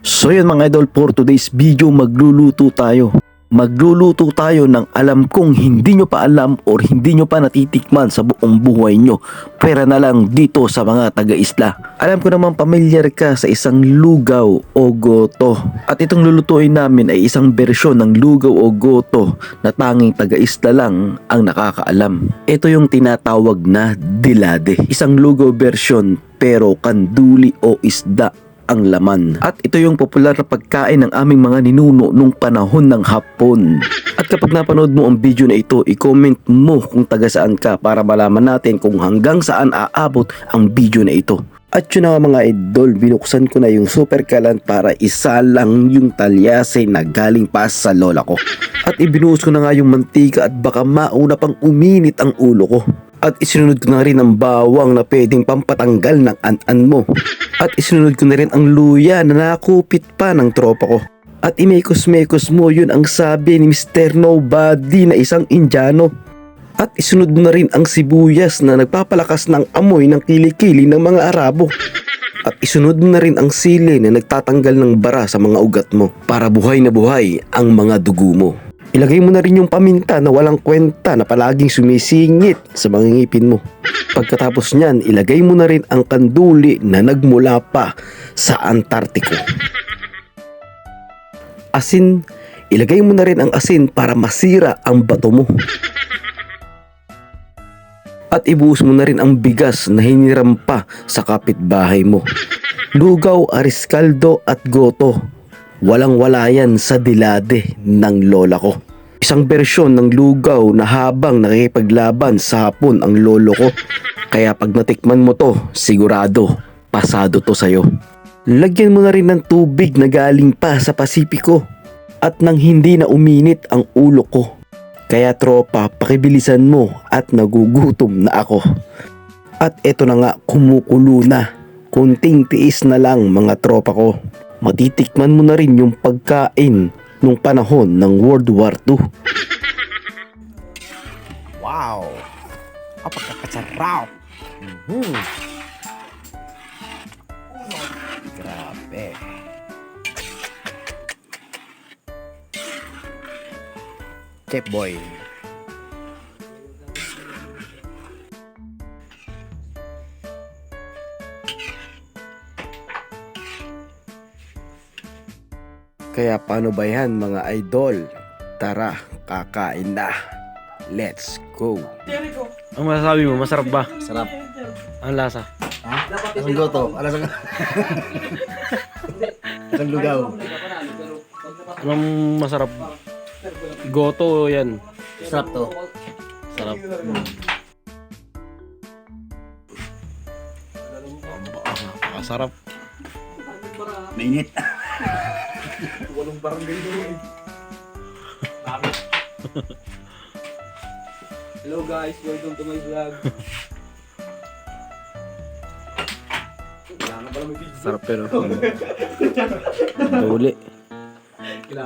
So yun mga idol, for today's video magluluto tayo. Magluluto tayo ng alam kong hindi nyo pa alam or hindi nyo pa natitikman sa buong buhay nyo. Pera na lang dito sa mga taga-isla. Alam ko naman pamilyar ka sa isang lugaw o goto. At itong lulutuin namin ay isang bersyon ng lugaw o goto na tanging taga-isla lang ang nakakaalam. Ito yung tinatawag na dilade. Isang lugaw version pero kanduli o isda ang laman. At ito yung popular na pagkain ng aming mga ninuno nung panahon ng hapon. At kapag napanood mo ang video na ito, i-comment mo kung taga saan ka para malaman natin kung hanggang saan aabot ang video na ito. At yun na mga idol, binuksan ko na yung super kalan para isa lang yung talyase na galing pa sa lola ko. At ibinuhos ko na nga yung mantika at baka mauna pang uminit ang ulo ko. At isinunod ko na rin ang bawang na pwedeng pampatanggal ng an-an mo. At isinunod ko na rin ang luya na nakupit pa ng tropa ko. At imekos-mekos mo yun ang sabi ni Mr. Nobody na isang Indiano. At isunod mo na rin ang sibuyas na nagpapalakas ng amoy ng kilikili ng mga Arabo. At isunod mo na rin ang sili na nagtatanggal ng bara sa mga ugat mo para buhay na buhay ang mga dugo mo. Ilagay mo na rin yung paminta na walang kwenta na palaging sumisingit sa mga ngipin mo. Pagkatapos niyan, ilagay mo na rin ang kanduli na nagmula pa sa Antartiko. Asin, ilagay mo na rin ang asin para masira ang bato mo. At ibuhos mo na rin ang bigas na hiniram pa sa kapitbahay mo. Lugaw, ariskaldo at goto. Walang wala yan sa dilade ng lola ko. Isang bersyon ng lugaw na habang nakikipaglaban sa hapon ang lolo ko. Kaya pag natikman mo to, sigurado, pasado to sa'yo. Lagyan mo na rin ng tubig na galing pa sa Pasipiko at nang hindi na uminit ang ulo ko. Kaya tropa, pakibilisan mo at nagugutom na ako. At eto na nga, kumukulo na. Kunting tiis na lang mga tropa ko. Matitikman mo na rin yung pagkain nung panahon ng World War II. Wow! Apakakasarap! Mhm. Grabe. Chef boy. Kaya paano ba yan mga idol? Tara, kakain na. Let's go. Ang masasabi mo, masarap ba? Sarap. Ang lasa. Asang goto? Alas ang... Asang lugaw? Anong masarap? Goto yan. Sarap to. Sarap. Napakasarap. Mainit. Hello guys, welcome to my vlog. Kailangan pala may video. Sarap pero. Kanduli.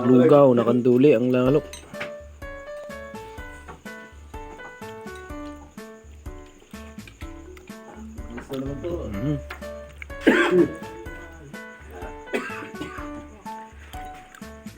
Lugaw na kanduli ang lalok.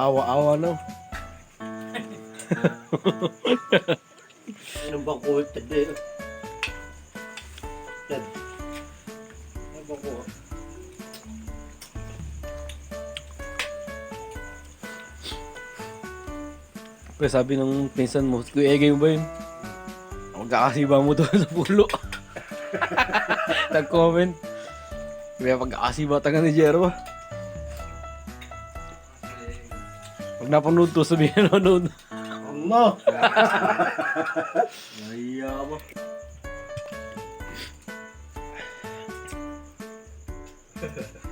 Awa-awa no. Anong bang kulit today? Tad. Ano bang kulit? Kaya sabi ng pinsan mo, Kuya Egay mo ba yun? Magkakasiba mo to sa pulo. Nag-comment. Kaya pagkakasiba taga ni Jero. Pag napanood to, sabihin nanonood. Allah! Naiya mo.